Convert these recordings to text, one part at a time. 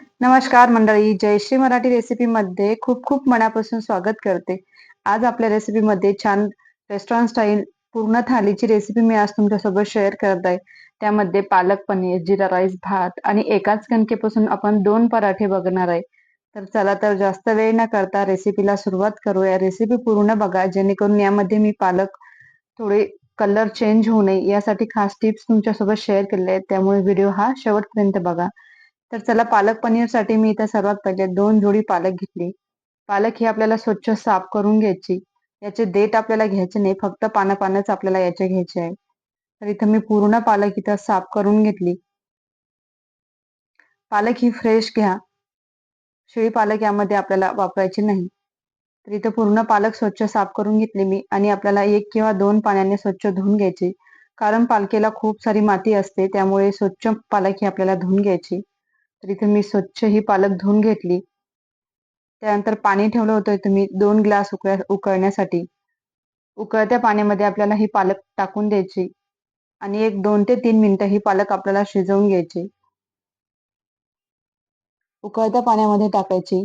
नमस्कार मंडळी जयश्री मराठी रेसिपीमध्ये खूप खूप मनापासून स्वागत करते. आज आपल्या रेसिपीमध्ये छान रेस्टॉरंट स्टाईल पूर्ण थालीची रेसिपी मी आज तुमच्यासोबत शेअर करत आहे. त्यामध्ये पालक पनीर जिरा राईस भात आणि एकाच कणकेपासून आपण दोन पराठे बघणार आहे. तर चला तर जास्त वेळ न करता रेसिपीला सुरुवात करूया. रेसिपी पूर्ण बघा जेणेकरून यामध्ये मी पालक थोडे कलर चेंज होऊ नये यासाठी खास टिप्स तुमच्यासोबत शेअर केले आहेत. त्यामुळे व्हिडिओ हा शेवटपर्यंत बघा. तर चला पालक पनीरसाठी मी इथं सर्वात पहिले दोन जोडी पालक घेतली. पालक ही आपल्याला स्वच्छ साफ करून घ्यायची. याचे देठ आपल्याला घ्यायचे नाही फक्त पानं पानच आपल्याला याचे घ्यायचे आहे. तर इथं मी पूर्ण पालक इथं साफ करून घेतली. पालक ही फ्रेश घ्या. शेळी पालक यामध्ये आपल्याला वापरायची नाही. तर इथं पूर्ण पालक स्वच्छ साफ करून घेतली मी आणि आपल्याला एक किंवा दोन पाण्याने स्वच्छ धुवून घ्यायची. कारण पालकेला खूप सारी माती असते त्यामुळे स्वच्छ पालक ही आपल्याला धुवून घ्यायची. तर इथे मी स्वच्छ ही पालक धुवून घेतली. त्यानंतर पाणी ठेवलं होतं तुम्ही मी दोन ग्लास उकळ्या उकळण्यासाठी. उकळत्या पाण्यामध्ये आपल्याला ही पालक टाकून द्यायची आणि एक दोन ते तीन मिनिटं ही पालक आपल्याला शिजवून घ्यायची. उकळत्या पाण्यामध्ये टाकायची.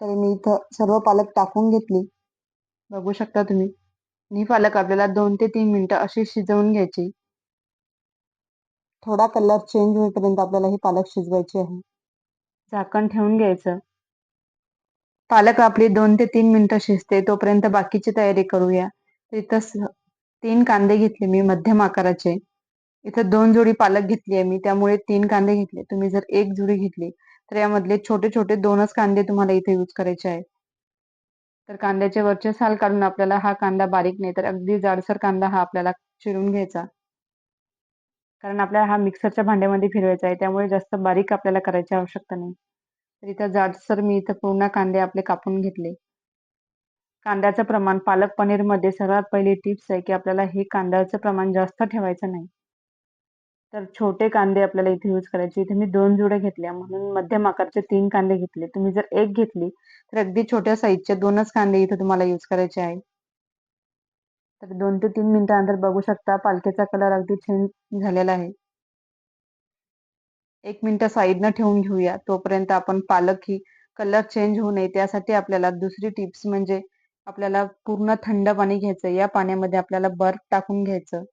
तर मी इथं सर्व पालक टाकून घेतली. बघू शकता तुम्ही. ही पालक आपल्याला दोन ते तीन मिनिटं अशी शिजवून घ्यायची. थोडा कलर चेंज होईपर्यंत आपल्याला ही पालक शिजवायची आहे. झाकण ठेवून घ्यायचं. पालक आपली दोन ते तीन मिनिटं शिजते तोपर्यंत बाकीची तयारी करूया. इथं तीन कांदे घेतले मी मध्यम आकाराचे. इथं दोन जोडी पालक घेतली आहे मी त्यामुळे तीन कांदे घेतले. तुम्ही जर एक जोडी घेतली तर यामधले छोटे छोटे दोनच कांदे तुम्हाला इथे यूज करायचे आहेत. तर कांद्याचे वरचे साल काढून आपल्याला हा कांदा बारीक नाही तर अगदी जाडसर कांदा हा आपल्याला चिरून घ्यायचा. कारण आपल्याला हा मिक्सरच्या भांड्यामध्ये फिरवायचा आहे त्यामुळे जास्त बारीक आपल्याला करायची आवश्यकता नाही. तर इथं जाडसर मी इथं पूर्ण कांदे आपले कापून घेतले. कांद्याचं प्रमाण पालक पनीरमध्ये सर्वात पहिली टिप्स आहे की आपल्याला हे कांद्याचं प्रमाण जास्त ठेवायचं नाही. तर छोटे कांदे आपल्याला इथे यूज करायचे. इथे मी दोन जुडे घेतल्या म्हणून मध्यम आकारचे तीन कांदे घेतले. तुम्ही जर एक घेतली तर अगदी छोट्या साईजचे दोनच कांदे इथे तुम्हाला यूज करायचे आहे. तर दोन ते तीन मिनिटानंतर बघू शकता. पालखीचा कलर अगदी चेंज झालेला आहे. एक मिनिटं साईडनं ठेवून घेऊया. तोपर्यंत आपण पालक ही कलर चेंज होऊ नये. त्यासाठी आपल्याला दुसरी टिप्स म्हणजे आपल्याला पूर्ण थंड पाणी घ्यायचं. या पाण्यामध्ये आपल्याला बर्फ टाकून घ्यायचं.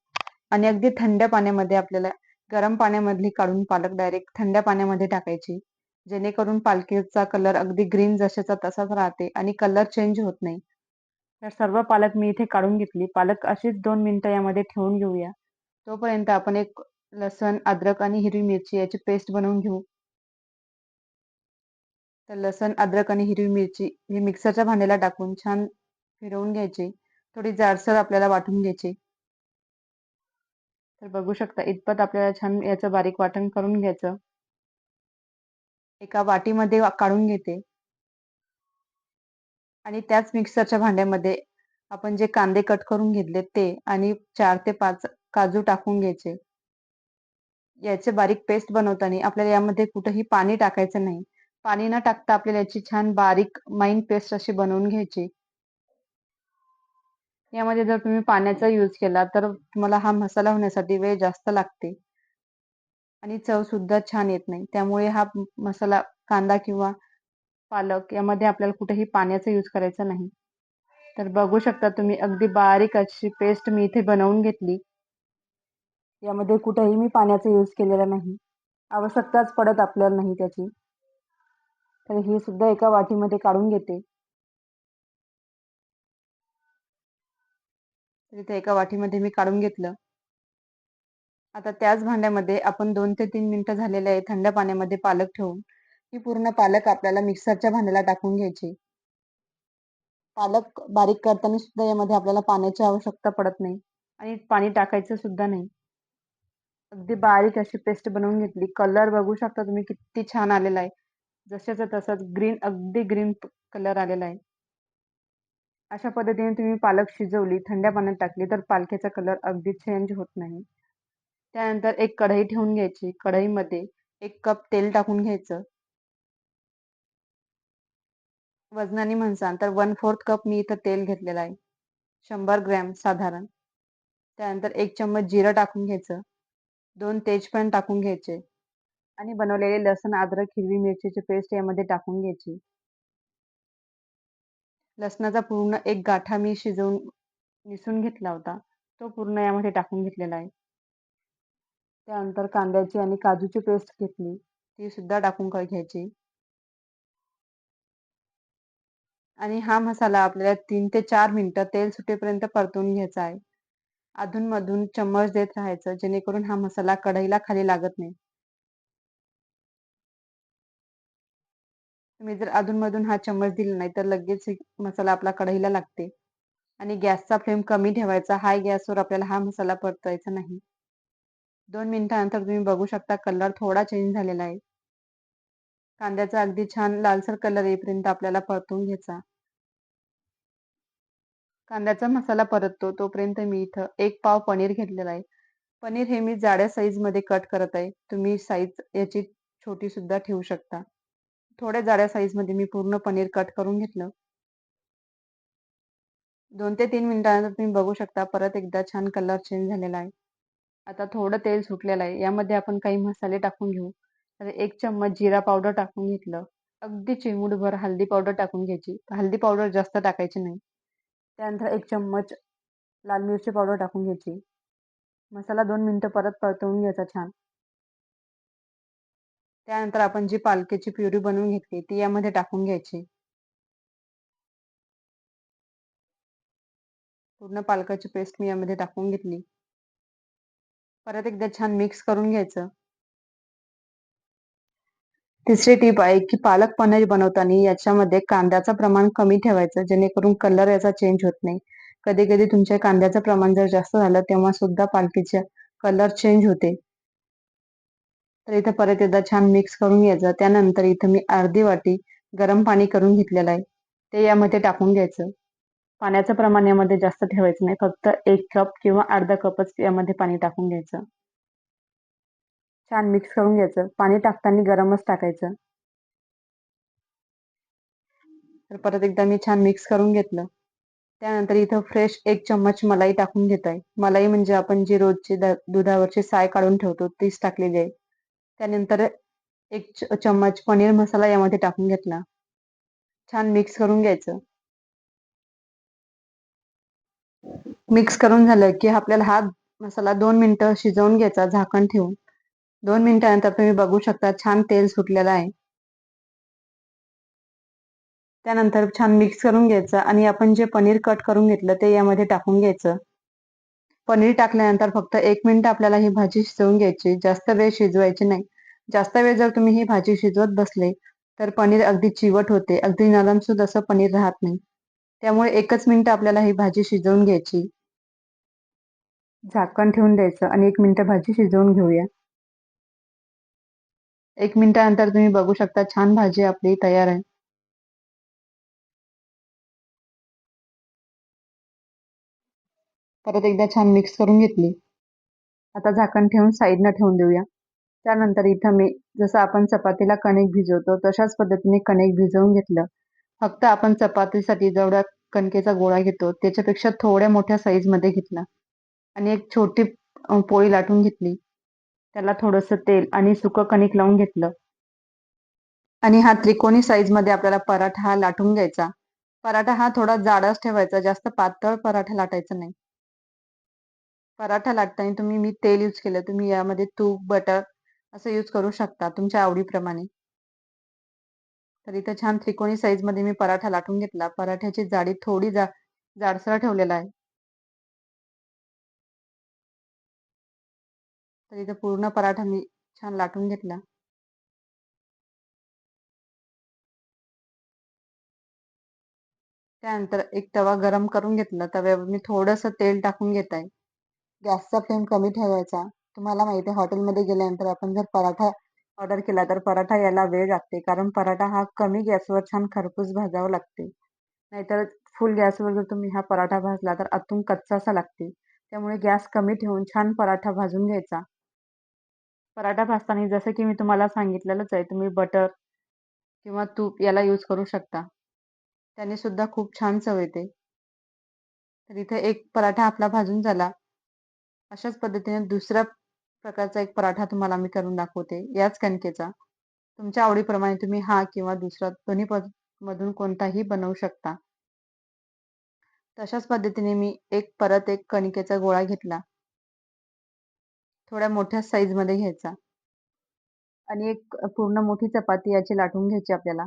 आणि अगदी थंड पाण्यामध्ये आपल्याला गरम पाण्यामधली काढून पालक डायरेक्ट थंड पाण्यामध्ये टाकायची. जेणेकरून पालखीचा कलर अगदी ग्रीन जशाचा तसाच राहते आणि कलर चेंज होत नाही. तर सर्व पालक मी इथे काढून घेतली. पालक अशीच दोन मिनटं यामध्ये ठेवून घेऊया. तोपर्यंत आपण एक लसण अद्रक आणि हिरवी मिरची याची पेस्ट बनवून घेऊ. तर लसण अद्रक आणि हिरवी मिरची ही मिक्सरच्या भांड्याला टाकून छान फिरवून घ्यायची. थोडी जाडसर आपल्याला वाटून घ्यायची. तर बघू शकता इतपत आपल्याला छान याचं बारीक वाटण करून घ्यायचं. एका वाटीमध्ये काढून घेते. आणि त्याच मिक्सरच्या भांड्यामध्ये आपण जे कांदे कट करून घेतले ते आणि चार ते पाच काजू टाकून घ्यायचे. याचे बारीक पेस्ट बनवताना आपल्याला यामध्ये कुठेही पाणी टाकायचं नाही. पाणी न टाकता आपल्याला याची छान बारीक माईन पेस्ट अशी बनवून घ्यायची. यामध्ये जर तुम्ही पाण्याचा यूज केला तर तुम्हाला हा मसाला होण्यासाठी वेळ जास्त लागते. आणि चव सुद्धा छान येत नाही. त्यामुळे हा मसाला कांदा किंवा पालक यामध्ये आपल्याला कुठेही पाण्याचा यूज करायचा नाही. तर बघू शकता तुम्ही अगदी बारीक अशी पेस्ट मी इथे बनवून घेतली. यामध्ये कुठेही मी पाण्याचा यूज केलेला नाही. आवश्यकताच पडत आपल्याला नाही त्याची. तर ही सुद्धा एका वाटीमध्ये काढून घेते. इथे एका वाटीमध्ये मी काढून घेतलं. आता त्याच भांड्यामध्ये आपण दोन ते तीन मिनिटं झालेले आहे थंड पाण्यामध्ये पालक ठेवून. ही पूर्ण पालक आपल्याला मिक्सरच्या भांड्याला टाकून घ्यायची. पालक बारीक करताना सुद्धा यामध्ये आपल्याला पाण्याची आवश्यकता पडत नाही आणि पाणी टाकायचं सुद्धा नाही. अगदी बारीक अशी पेस्ट बनवून घेतली. कलर बघू शकता तुम्ही किती छान आलेला आहे. जशाचा तसाच ग्रीन अगदी ग्रीन कलर आलेला आहे. अशा पद्धतीने तुम्ही पालक शिजवली थंड्या पाण्यात टाकली तर पालख्याचा कलर अगदी चेंज होत नाही. त्यानंतर एक कढई ठेवून घ्यायची. कढईमध्ये एक कप तेल टाकून घ्यायचं. वजनाने म्हणसान तर वन फोर्थ कप मी इथं तेल घेतलेलं आहे. शंभर ग्रॅम साधारण. त्यानंतर एक चम्मच जिरं टाकून घ्यायचं. दोन तेजपान टाकून घ्यायचे. आणि बनवलेले लसण अद्रक हिरवी मिरचीची पेस्ट यामध्ये टाकून घ्यायची. लसणाचा पूर्ण एक गाठा मी शिजवून निसून घेतला होता. तो पूर्ण यामध्ये टाकून घेतलेला आहे. त्यानंतर कांद्याची आणि काजूची पेस्ट घेतली. ती सुद्धा टाकून घ्यायची. आणि हा मसाला आपल्याला तीन ते चार मिनिटं तेल सुटेपर्यंत परतून घ्यायचा आहे. अधूनमधून चम्मच देत राहायचं जेणेकरून हा मसाला कढईला खाली लागत नाही. तुम्ही जर अधूनमधून हा चम्मच दिला नाही तर लगेच मसाला आपला कढईला लागते. आणि गॅसचा फ्लेम कमी ठेवायचा हाय गॅसवर आपल्याला हा मसाला परतायचा नाही. दोन मिनिटानंतर तुम्ही बघू शकता कलर थोडा चेंज झालेला आहे. कांद्याचा अगदी छान लालसर कलर येईपर्यंत आपल्याला परतून घ्यायचा. कांद्याचा मसाला परततो तोपर्यंत मी इथं एक पाव पनीर घेतलेला आहे. पनीर हे मी जाड्या साईजमध्ये कट करत आहे. तुम्ही साईज याची छोटी सुद्धा ठेवू शकता. थोड्या जाड्या साईजमध्ये मी पूर्ण पनीर कट करून घेतलं. दोन ते तीन मिनिटानंतर तुम्ही बघू शकता परत एकदा छान कलर चेंज झालेला आहे. आता थोडं तेल सुटलेलं आहे. यामध्ये आपण काही मसाले टाकून घेऊ. तर एक चम्मच जिरा पावडर टाकून घेतलं. अगदी चिमूटभर हल्दी पावडर टाकून घ्यायची. हल्दी पावडर जास्त टाकायची नाही. त्यानंतर एक चम्मच लाल मिरची पावडर टाकून घ्यायची. मसाला दोन मिनटं परत परतवून घ्यायचा छान. त्यानंतर आपण जी पालकेची प्युरी बनवून घेतली ती यामध्ये टाकून घ्यायची. पूर्ण पालकाची पेस्ट मी यामध्ये टाकून घेतली. परत एकदा छान मिक्स करून घ्यायचं. तिसरी टीप आहे की पालक पनीर बनवताना याच्यामध्ये कांद्याचं प्रमाण कमी ठेवायचं जेणेकरून कलर याचा चेंज होत नाही. कधी कधी तुमच्या कांद्याचं प्रमाण जर जास्त झालं तेव्हा सुद्धा पालकीचा कलर चेंज होते. तर इथं परत एकदा छान मिक्स करून घ्यायचं. त्यानंतर इथं मी अर्धी वाटी गरम पाणी करून घेतलेलं आहे. ते यामध्ये टाकून घ्यायचं. पाण्याचं प्रमाण यामध्ये जास्त ठेवायचं नाही. फक्त एक कप किंवा अर्धा कपच यामध्ये पाणी टाकून घ्यायचं. छान मिक्स करून घ्यायचं. पाणी टाकताना गरमच टाकायचं. तर परत एकदा मी छान मिक्स करून घेतलं. त्यानंतर इथं फ्रेश एक चम्मच मलाई टाकून घेत आहे मलाई म्हणजे आपण जी रोजची दुधावरची साय काढून ठेवतो तीच टाकलेली आहे. त्यानंतर एक चम्मच पनीर मसाला यामध्ये टाकून घेतला. छान मिक्स करून घ्यायचं. मिक्स करून झालं की आपल्याला हा मसाला दोन मिनिटं शिजवून घ्यायचा झाकण ठेवून. दोन मिनिटानंतर तुम्ही बघू शकता छान तेल सुटलेलं आहे. त्यानंतर छान मिक्स करून घ्यायचं आणि आपण जे पनीर कट करून घेतलं ते यामध्ये टाकून घ्यायचं. पनीर टाकल्यानंतर फक्त एक मिनिट आपल्याला ही भाजी शिजवून घ्यायची जास्त वेळ शिजवायची नाही. जास्त वेळ जर तुम्ही ही भाजी शिजवत बसले तर पनीर अगदी चिवट होते अगदी नरमसूद असं पनीर राहत नाही. त्यामुळे एकच मिनिट आपल्याला ही भाजी शिजवून घ्यायची. झाकण ठेवून द्यायचं आणि एक मिनिट भाजी शिजवून घेऊया. एक मिनिटानंतर तुम्ही बघू शकता छान भाजी आपली तयार आहे. परत एकदा छान मिक्स करून घेतली. आता झाकण ठेवून साईडनं ठेवून देऊया. त्यानंतर इथं मी जसं आपण चपातीला कणिक भिजवतो तशाच पद्धतीने कणिक भिजवून घेतलं. फक्त आपण चपातीसाठी जेवढा कणकेचा गोळा घेतो त्याच्यापेक्षा थोड्या मोठ्या साईजमध्ये घेतला. आणि एक छोटी पोळी लाटून घेतली. त्याला थोडंसं तेल आणि सुकं कणिक लावून घेतलं. आणि हा त्रिकोणी साईजमध्ये आपल्याला पराठा हा लाटून घ्यायचा. पराठा हा थोडा जाडच ठेवायचा जास्त पातळ पराठा लाटायचा नाही. पराठा लाटताना तुम्ही मी तेल यूज केलं तुम्ही यामध्ये तूप बटर असं यूज करू शकता तुमच्या आवडीप्रमाणे. तर इथं छान त्रिकोणी साईजमध्ये मी पराठा लाटून घेतला. पराठ्याची जाडी थोडी जा जाडसर ठेवलेला आहे. तर इथं पूर्ण पराठा मी छान लाटून घेतला. त्यानंतर एक तवा गरम करून घेतला. तव्यावर मी थोडंसं तेल टाकून घेत आहे. गॅसचा फ्लेम कमी ठेवायचा. तुम्हाला माहिती आहे हॉटेलमध्ये गेल्यानंतर आपण जर पराठा ऑर्डर केला तर पराठा याला वेळ लागते. कारण पराठा हा कमी गॅसवर छान खरपूस भाजावा लागते. नाहीतर फुल गॅसवर जर तुम्ही हा पराठा भाजला तर आतून कच्चा असा लागते. त्यामुळे गॅस कमी ठेवून छान पराठा भाजून घ्यायचा. पराठा भाजताना जसं की मी तुम्हाला सांगितलेलंच आहे तुम्ही बटर किंवा तूप याला यूज करू शकता. त्याने सुद्धा खूप छान चव येते. तर इथे एक पराठा आपला भाजून झाला. अशाच पद्धतीने दुसऱ्या प्रकारचा एक पराठा तुम्हाला मी करून दाखवते याच कणकेचा. तुमच्या आवडीप्रमाणे तुम्ही हा किंवा दुसरा दोन्ही पद मधून कोणताही बनवू शकता. तशाच पद्धतीने मी एक परत एक कणकेचा गोळा घेतला. थोड्या मोठ्या साईजमध्ये घ्यायचा. आणि एक पूर्ण मोठी चपाती याची लाटून घ्यायची आपल्याला.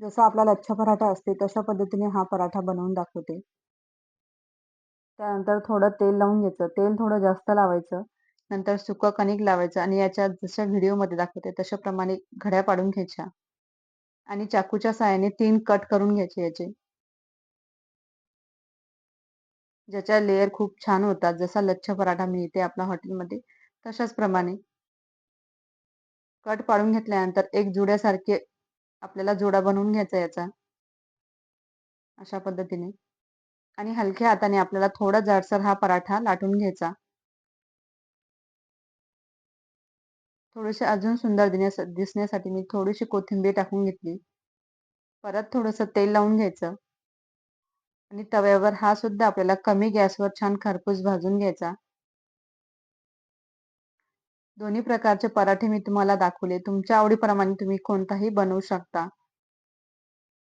जसा आपला लच्छा पराठा असते तशा पद्धतीने हा पराठा बनवून दाखवते. त्यानंतर थोडं तेल लावून घ्यायचं. तेल थोडं जास्त लावायचं. नंतर सुकं कणिक लावायचं आणि याच्या जशा व्हिडिओमध्ये दाखवते तशाप्रमाणे घड्या पाडून घ्यायच्या. आणि चाकूच्या साहाय्याने तीन कट करून घ्यायचे याचे. ज्याच्या लेअर खूप छान होतात जसा लच्छ पराठा मिळते आपल्या हॉटेलमध्ये तशाच प्रमाणे. कट पाडून घेतल्यानंतर एक जुड्यासारखे आपल्याला जोडा बनवून घ्यायचा याचा. अशा पद्धतीने. आणि हलक्या हाताने आपल्याला थोडा जाडसर हा पराठा लाटून घ्यायचा. थोडेसे अजून सुंदर दिसण्यासाठी मी थोडीशी कोथिंबीर टाकून घेतली. परत थोडंसं तेल लावून घ्यायचं. आणि तव्यावर हा सुद्धा आपल्याला कमी गॅसवर छान खरपूस भाजून घ्यायचा. दोन्ही प्रकारचे पराठे मी तुम्हाला दाखवले. तुमच्या आवडीप्रमाणे तुम्ही कोणताही बनवू शकता.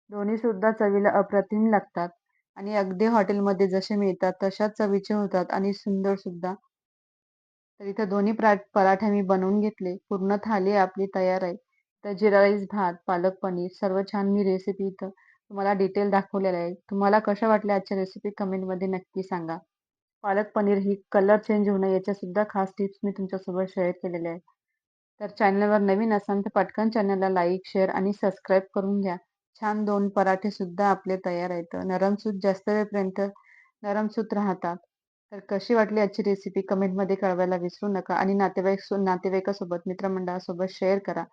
दोन्ही सुद्धा चवीला अप्रतिम लागतात. आणि अगदी हॉटेलमध्ये जसे मिळतात तशाच चवीचे होतात आणि सुंदर सुद्धा. तर इथं दोन्ही पराठे मी बनवून घेतले. पूर्ण थाली आपली तयार आहे. तर जिरा राईस भात पालक पनीर सर्व छान मी रेसिपी इथं तुम्हाला डिटेल दाखवलेलं आहे. तुम्हाला कशा वाटल्या आजच्या रेसिपी कमेंटमध्ये नक्की सांगा. पालक पनीर ही कलर चेंज होणं याच्या सुद्धा खास टिप्स मी तुमच्यासोबत शेअर केलेल्या आहेत तर चॅनलवर नवीन असाल तर पटकन चॅनलला लाईक शेअर आणि सबस्क्राईब करून घ्या. छान दोन पराठे सुद्धा आपले तयार आहेत. नरमसूत जास्त वेळपर्यंत नरमसूत राहतात तर कशी वाटली आजची रेसिपी कमेंटमध्ये कळवायला विसरू नका. आणि नातेवाईक नातेवाईकासोबत मित्रमंडळासोबत शेअर करा.